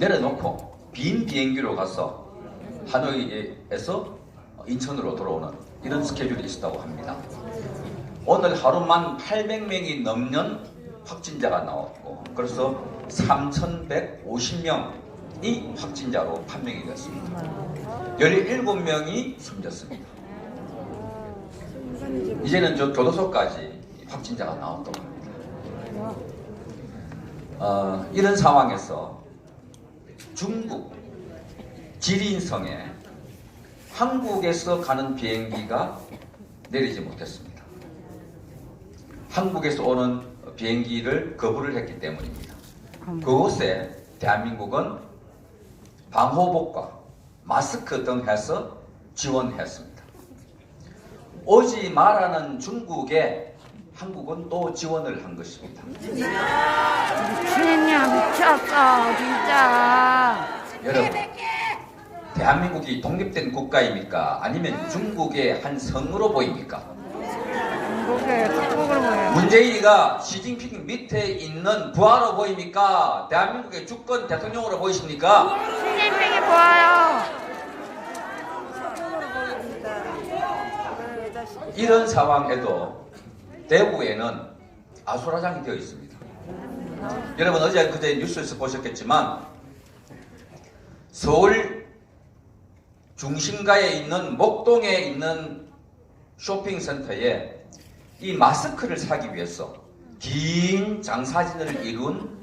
내려놓고 빈 비행기로 가서 하노이에서 인천으로 돌아오는 이런 스케줄이 있었다고 합니다. 오늘 하루만 800명이 넘는 확진자가 나왔고 그래서 3,150명이 확진자로 판명이 됐습니다. 17명이 숨졌습니다. 이제는 저 교도소까지 확진자가 나왔다고 합니다. 어, 이런 상황에서 중국 지린성에 한국에서 가는 비행기가 내리지 못했습니다. 한국에서 오는 비행기를 거부를 했기 때문입니다. 그곳에 대한민국은 방호복과 마스크 등 해서 지원했습니다. 오지 말라는 중국에 한국은 또 지원을 한 것입니다. 미친이야 미쳤어 진짜 여러분, 대한민국이 독립된 국가입니까? 아니면 중국의 한 성으로 보입니까? 중국에 중국으로 보여 문재인이가 시진핑 밑에 있는 부하로 보입니까? 대한민국의 주권 대통령으로 보이십니까? 시진핑이 보여요 이런 상황에도 대구에는 아수라장이 되어 있습니다. 여러분 어제 그제 뉴스에서 보셨겠지만 서울 중심가에 있는 목동에 있는 쇼핑센터에 이 마스크를 사기 위해서 긴 장사진을 이룬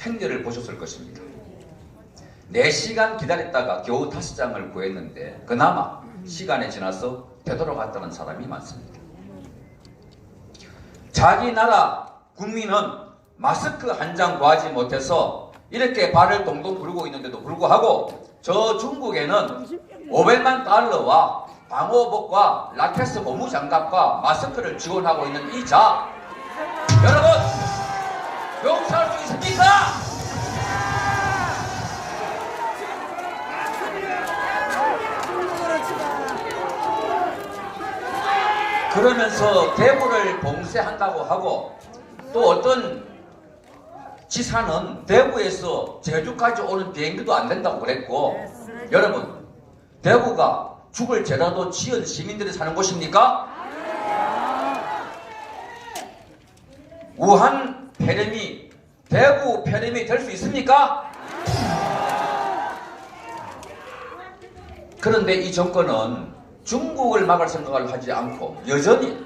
행렬을 보셨을 것입니다. 4시간 기다렸다가 겨우 5장을 구했는데 그나마 시간이 지나서 되돌아갔다는 사람이 많습니다. 자기 나라 국민은 마스크 한 장 구하지 못해서 이렇게 발을 동동 구르고 있는데도 불구하고 저 중국에는 500만 달러와 방호복과 라테스 고무 장갑과 마스크를 지원하고 있는 이 자 여러분 용서할 수 있습니까? 그러면서 대구를 봉쇄한다고 하고 또 어떤 지사는 대구에서 제주까지 오는 비행기도 안 된다고 그랬고 여러분 대구가 죽을 죄라도 지은 시민들이 사는 곳입니까? 우한 폐렴이 대구 폐렴이 될 수 있습니까? 그런데 이 정권은 중국을 막을 생각을 하지 않고 여전히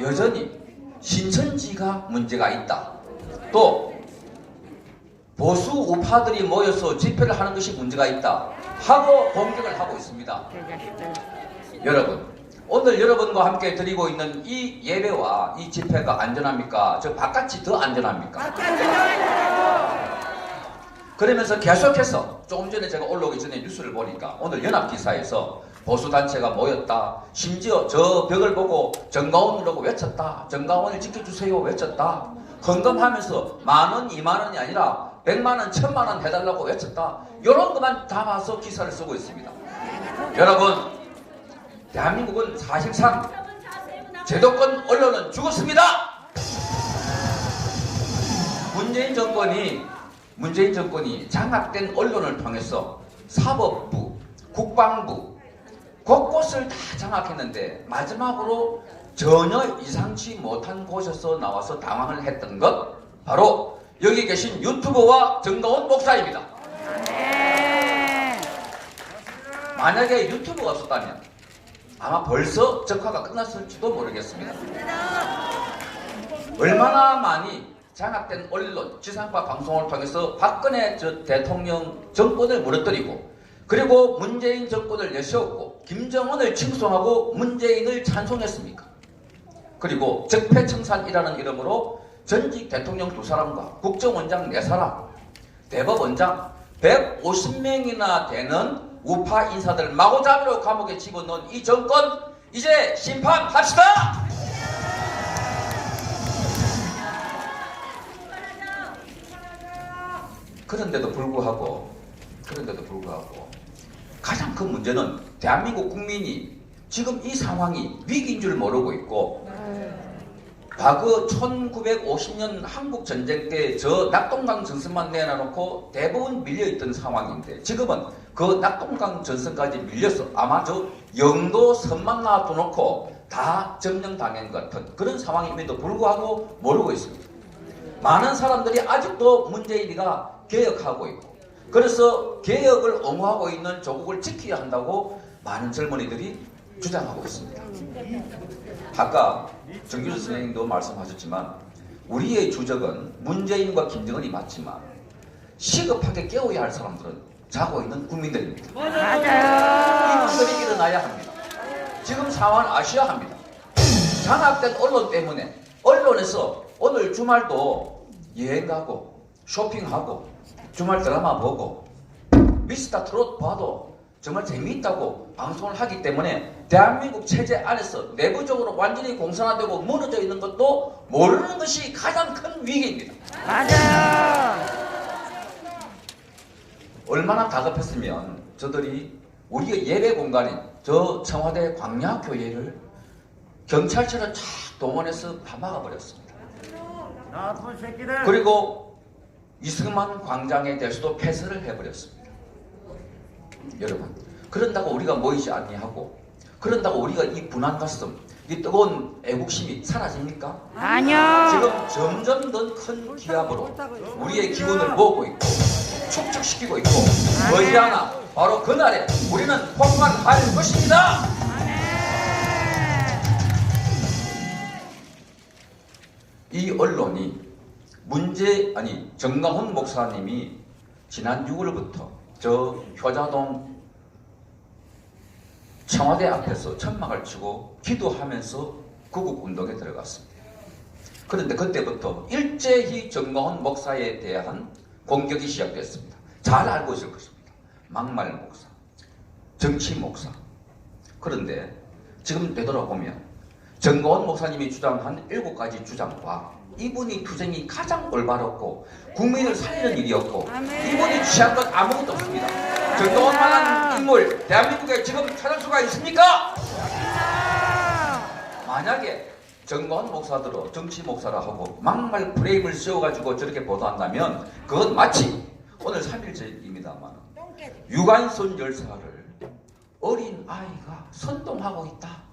여전히 신천지가 문제가 있다. 또 보수 우파들이 모여서 집회를 하는 것이 문제가 있다. 하고 공격을 하고 있습니다. 여러분, 오늘 여러분과 함께 드리고 있는 이 예배와 이 집회가 안전합니까? 저 바깥이 더 안전합니까? 그러면서 계속해서 조금 전에 제가 올라오기 전에 뉴스를 보니까 오늘 연합기사에서 보수단체가 모였다. 심지어 저 벽을 보고 정가원이라고 외쳤다. 정가원을 지켜주세요 외쳤다. 헌금하면서 만 원, 이만 원이 아니라 백만 원, 천만 원 해달라고 외쳤다. 이런 것만 담아서 기사를 쓰고 있습니다. 여러분, 대한민국은 사실상 제도권 언론은 죽었습니다. 문재인 정권이 문재인 정권이 장악된 언론을 통해서 사법부, 국방부 곳곳을 다 장악했는데 마지막으로 전혀 이상치 못한 곳에서 나와서 당황을 했던 것 바로 여기 계신 유튜버와 정가원 목사입니다. 네 만약에 유튜브가 없었다면 아마 벌써 적화가 끝났을지도 모르겠습니다. 얼마나 많이 장악된 언론, 지상파 방송을 통해서 박근혜 저 대통령 정권을 무너뜨리고 그리고 문재인 정권을 내세웠고 김정은을 칭송하고 문재인을 찬송했습니까? 그리고 적폐청산이라는 이름으로 전직 대통령 두 사람과 국정원장 네 사람, 대법원장 150명이나 되는 우파 인사들 마구잡이로 감옥에 집어넣은 이 정권 이제 심판합시다! 그런데도 불구하고 그런데도 불구하고 가장 큰 문제는 대한민국 국민이 지금 이 상황이 위기인 줄 모르고 있고 과거 1950년 한국 전쟁 때 저 낙동강 전선만 내놔놓고 대부분 밀려있던 상황인데 지금은 그 낙동강 전선까지 밀려서 아마 저 영도 선만 놔둬놓고 다 점령당한 것 같은 그런 상황임에도 불구하고 모르고 있습니다. 많은 사람들이 아직도 문재인이가 개혁하고 있고 그래서 개혁을 옹호하고 있는 조국을 지켜야 한다고 많은 젊은이들이 주장하고 있습니다. 아까 정규수 선생님도 말씀하셨지만 우리의 주적은 문재인과 김정은이 맞지만 시급하게 깨워야 할 사람들은 자고 있는 국민들입니다. 맞아요. 이분들이 일어나야 합니다. 지금 상황 아셔야 합니다. 장악된 언론 때문에 언론에서 오늘 주말도 여행 가고 쇼핑하고 주말 드라마 보고 미스터 트롯 봐도 정말 재미있다고 방송을 하기 때문에 대한민국 체제 안에서 내부적으로 완전히 공산화되고 무너져 있는 것도 모르는 것이 가장 큰 위기입니다. 맞아요. 얼마나 다급했으면 저들이 우리의 예배 공간인 저 청와대 광야교회를 경찰차를 쫙 동원해서 다 막아버렸습니다. 그리고 이승만 광장에 대해서도 폐쇄를 해버렸습니다. 여러분, 그런다고 우리가 모이지 아니하고, 그런다고 우리가 이 분한 가슴, 이 뜨거운 애국심이 사라집니까? 아니요. 지금 점점 더 큰 기압으로 우리의 기운을 모으고 있고 축적시키고 있고 머지않아 바로 그날에 우리는 폭발할 것입니다. 이 언론이 문제 아니 정강훈 목사님이 지난 6월부터 저 효자동 청와대 앞에서 천막을 치고 기도하면서 구국 운동에 들어갔습니다. 그런데 그때부터 일제히 정광훈 목사에 대한 공격이 시작됐습니다. 잘 알고 있을 것입니다. 막말 목사, 정치 목사. 그런데 지금 되돌아보면 정광훈 목사님이 주장한 일곱 가지 주장과 이분이 투쟁이 가장 올바랐고 국민을 살리는 일이었고. 이분이 취한 것 아무것도 없습니다. 정광훈만한 인물 대한민국에 지금 찾을 수가 있습니까? 만약에 정광훈 목사들은 정치 목사라 하고 막말 프레임을 씌워가지고 저렇게 보도한다면 그건 마치 오늘 3일째입니다만 유관순 열사를 어린 아이가 선동하고 있다.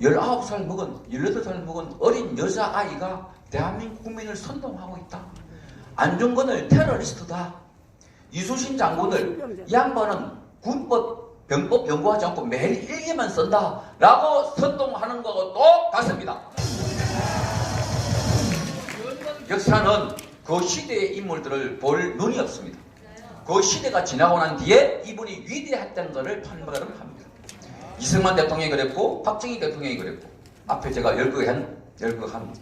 19살 먹은 18살 먹은 어린 여자아이가 대한민국 국민을 선동하고 있다. 안중근을 테러리스트다. 이수신 장군을 이 양반은 군법 병법 연구하지 않고 매일 일기만 쓴다 라고 선동하는 거하고 똑같습니다 역사는 그 시대의 인물들을 볼 눈이 없습니다 그 시대가 지나고 난 뒤에 이분이 위대했다는 것을 판가름 합니다 이승만 대통령이 그랬고 박정희 대통령이 그랬고 앞에 제가 열거한 열거한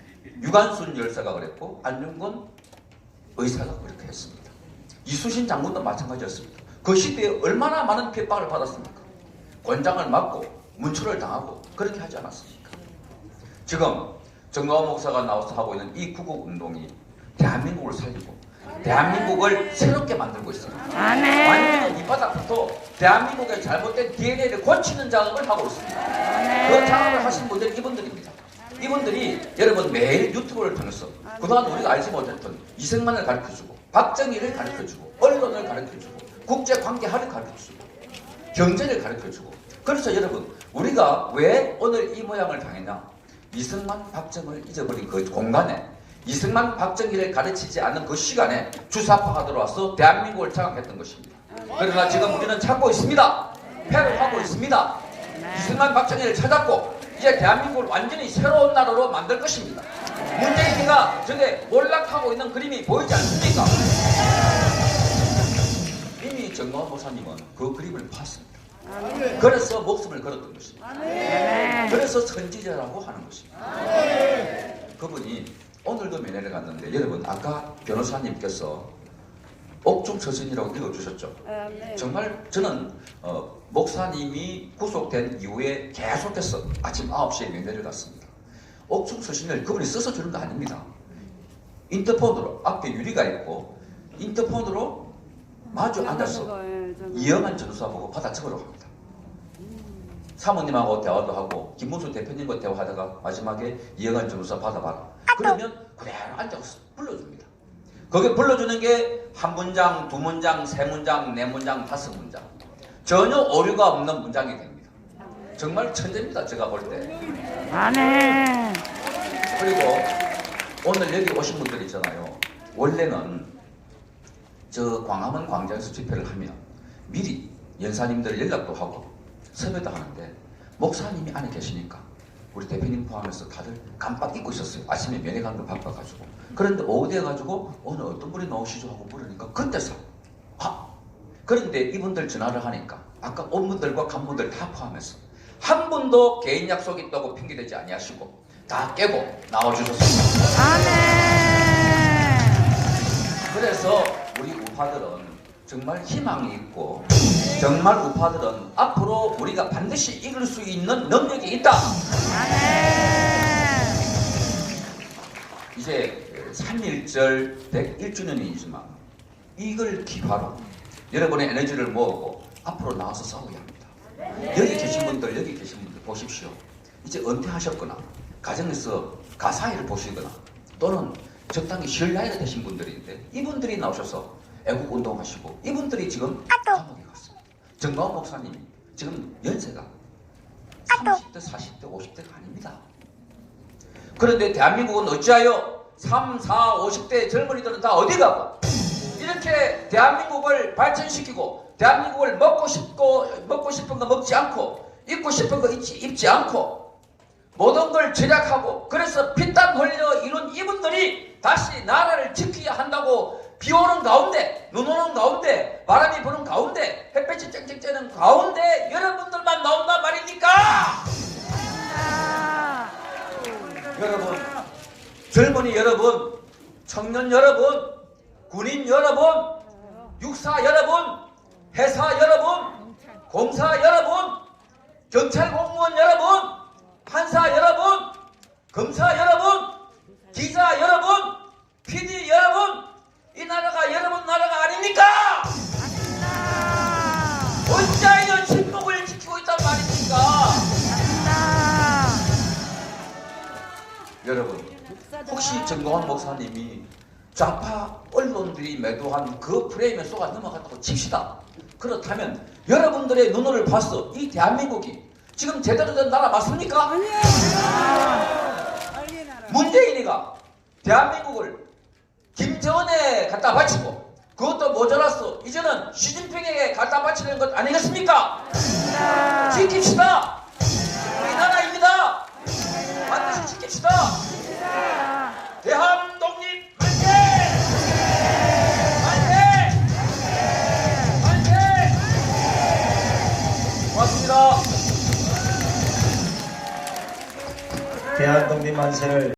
유관순 열사가 그랬고 안중근 의사가 그렇게 했습니다 이수신 장군도 마찬가지였습니다. 그 시대에 얼마나 많은 핍박을 받았습니까? 권장을 맞고 문초를 당하고 그렇게 하지 않았습니까? 지금 정가원 목사가 나와서 하고 있는 이 구국 운동이 대한민국을 살리고 대한민국을 새롭게 만들고 있습니다. 아멘. 완전히 이 바닥부터 대한민국의 잘못된 DNA를 고치는 작업을 하고 있습니다. 그 아멘. 작업을 하신 분들이 이분들입니다. 이분들이 여러분 매일 유튜브를 통해서 그동안 우리가 알지 못했던 이승만을 가르쳐주고 박정희를 가르쳐주고 언론을 가르쳐주고 국제관계학을 가르쳐주고 경제를 가르쳐주고 그래서 여러분 우리가 왜 오늘 이 모양을 당했나 이승만 박정을 잊어버린 그 공간에 이승만 박정희를 가르치지 않는 그 시간에 주사파가 들어와서 대한민국을 장악했던 것입니다. 그러나 지금 우리는 찾고 있습니다. 회복하고 있습니다. 이승만 박정희를 찾았고 이제 대한민국을 완전히 새로운 나라로 만들 것입니다. 문재인이가 저게 몰락하고 있는 그림이 보이지 않습니까? 이미 정광훈 목사님은 그 그림을 봤습니다. 그래서 목숨을 걸었던 것입니다. 아멘. 그래서 선지자라고 하는 것입니다. 그분이 오늘도 면회를 갔는데 여러분 아까 변호사님께서 옥중 서신이라고 읽어주셨죠. 정말 저는 어, 목사님이 구속된 이후에 계속해서 아침 9시에 면회를 갔습니다. 옥중 서신을 그분이 써서 주는 거 아닙니다. 인터폰으로 앞에 유리가 있고 인터폰으로 마주 앉아서 이영한 전사 보고 받아 적으라고 합니다. 사모님하고 대화도 하고 김문수 대표님과 대화하다가 마지막에 이영환 점수사 받아봐라. 그러면 그대로 앉아서 불러줍니다. 거기 불러주는 게 한 문장, 두 문장, 세 문장, 네 문장, 다섯 문장. 전혀 오류가 없는 문장이 됩니다. 정말 천재입니다. 제가 볼 때. 아멘. 그리고 오늘 여기 오신 분들 있잖아요. 원래는 저 광화문 광장에서 집회를 하면 미리 연사님들 연락도 하고 섭외도 하는데 목사님이 안에 계시니까 우리 대표님 포함해서 다들 깜빡 잊고 있었어요. 아침에 면회 간거 바빠가지고. 그런데 오후 돼가지고 오늘 어떤 분이 나오시죠 하고 물으니까 그때서 아 그런데 이분들 전화를 하니까 아까 온 분들과 간 분들 다 포함해서 한 분도 개인 약속 있다고 핑계대지 아니하시고 다 깨고 나와주셨습니다. 아멘. 정말 희망이 있고 정말 우파들은 앞으로 우리가 반드시 이길 수 있는 능력이 있다. 이제 3.1절 101주년이지만 이걸 기화로 여러분의 에너지를 모으고 앞으로 나와서 싸워야 합니다. 여기 계신 분들, 여기 계신 분들 보십시오. 이제 은퇴하셨거나 가정에서 가사일을 보시거나 또는 적당히 쉴 나이가 되신 분들인데 이분들이 나오셔서 애국 운동하시고 이분들이 지금 감옥에 갔습니다. 정광훈 목사님이 지금 연세가 30대, 40대, 50대가 아닙니다. 그런데 대한민국은 어찌하여 3, 4, 50대 젊은이들은 다 어디 가고 이렇게 대한민국을 발전시키고 대한민국을 먹고 싶고 먹고 싶은 거 먹지 않고 입고 싶은 거 입지, 입지 않고 모든 걸 절약하고 그래서 피땀 흘려 이룬 이분들이 다시 나라를 지켜야 한다고 비 오는 가운데 눈 오는 가운데 바람이 부는 가운데 햇볕이 쨍쨍 쬐는 가운데 여러분들만 나온단 말입니까? 아, 여러분, 젊은이 여러분, 청년 여러분, 군인 여러분, 육사 여러분, 회사 여러분, 공사 여러분, 경찰 공무원 여러분, 판사 여러분, 검사 여러분, 기자 여러분, PD 여러분, 이 나라가 여러분 나라가 아닙니까? 아멘. 어찌하여 침묵을 지키고 있단 말입니까? 여러분, 혹시 정광환 목사님이 좌파 언론들이 매도한 그 프레임에 쏘가 넘어갔다고 칩시다. 그렇다면 여러분들의 눈으로 봤어. 이 대한민국이 지금 제대로 된 나라 맞습니까? 문재인이가 대한민국을 김정은에 갖다 바치고 그것도 모자랐어. 이제는 시진핑에게 갖다 바치는 것 아니겠습니까? 지킵시다. 우리 나라입니다. 반드시 지킵시다. 대한 독립 화이팅! 화이팅! 화이팅! 고맙습니다. 대한 독립 만세를